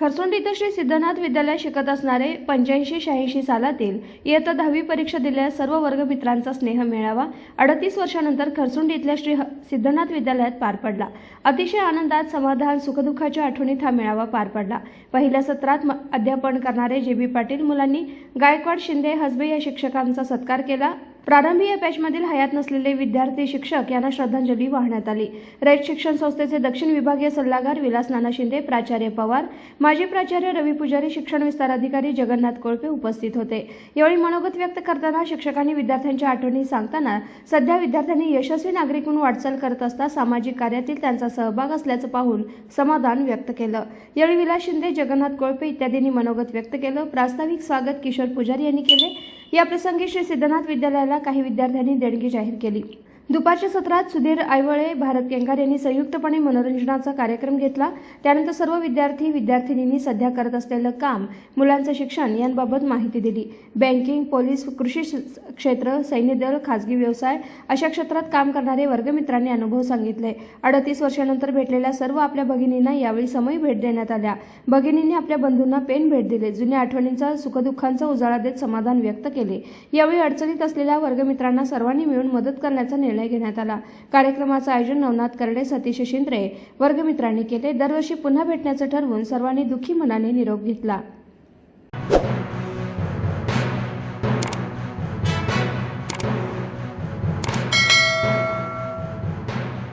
खरसुंड इथं श्री सिद्धनाथ विद्यालयात शिकत असणारे पंच्याऐंशी शहाऐंशी सालातील इयत्ता दहावी परीक्षा दिलेल्या सर्व वर्गमित्रांचा स्नेह मेळावा अडतीस वर्षानंतर खरसुंड इथल्या श्री सिद्धनाथ विद्यालयात पार पडला. अतिशय आनंदात समाधान सुखदुःखाच्या आठवणीत हा मेळावा पार पडला. पहिल्या सत्रात म- अध्यापन करणारे जे बी पाटील मुलांनी गायकवाड शिंदे हसबे या शिक्षकांचा सत्कार केला. प्रारंभी या बॅचमधील हयात नसलेले विद्यार्थी शिक्षक यांना श्रद्धांजली वाहण्यात आली. रयत शिक्षण संस्थेचे दक्षिण विभागीय सल्लागार विलास नाना शिंदे प्राचार्य पवार माजी प्राचार्य रवी पुजारी शिक्षण विस्तार अधिकारी जगन्नाथ कोळपे उपस्थित होते. यावेळी मनोगत व्यक्त करताना शिक्षकांनी विद्यार्थ्यांच्या आठवणी सांगताना सध्या विद्यार्थ्यांनी यशस्वी नागरिक म्हणून वाटचाल करत असता सामाजिक कार्यातील त्यांचा सहभाग असल्याचं पाहून समाधान व्यक्त केलं. यावेळी विलास शिंदे जगन्नाथ कोळपे इत्यादींनी मनोगत व्यक्त केलं. प्रास्ताविक स्वागत किशोर पुजारी यांनी केले. या प्रसंगी श्री सिद्धनाथ विद्यालयाला काही विद्यार्थ्यांनी देणगी जाहीर केली. दुपारच्या सत्रात सुधीर आयवळे भारत केंगार यांनी संयुक्तपणे मनोरंजनाचा कार्यक्रम घेतला. त्यानंतर सर्व विद्यार्थी विद्यार्थिनींनी सध्या करत असलेलं काम मुलांचं शिक्षण यांबाबत माहिती दिली. बँकिंग पोलीस कृषी क्षेत्र सैन्य दल खाजगी व्यवसाय अशा क्षेत्रात काम करणारे वर्गमित्रांनी अनुभव सांगितले. अडतीस वर्षानंतर भेटलेल्या सर्व आपल्या भगिनींना यावेळी समय भेट देण्यात आल्या. भगिनींनी आपल्या बंधूंना पेन भेट दिले. जुन्या आठवणींचा सुखदुःखांचा उजाळा देत समाधान व्यक्त केले. यावेळी अडचणीत असलेल्या वर्गमित्रांना सर्वांनी मिळून मदत करण्याचा निर्णय निर्णय घेण्यात आला. कार्यक्रमाचं आयोजन नवनाथ कर्डे सतीश शिंद्रे वर्गमित्रांनी केले. दरवर्षी पुन्हा भेटण्याचं ठरवून सर्वांनी दुःखी मनाने निरोप घेतला.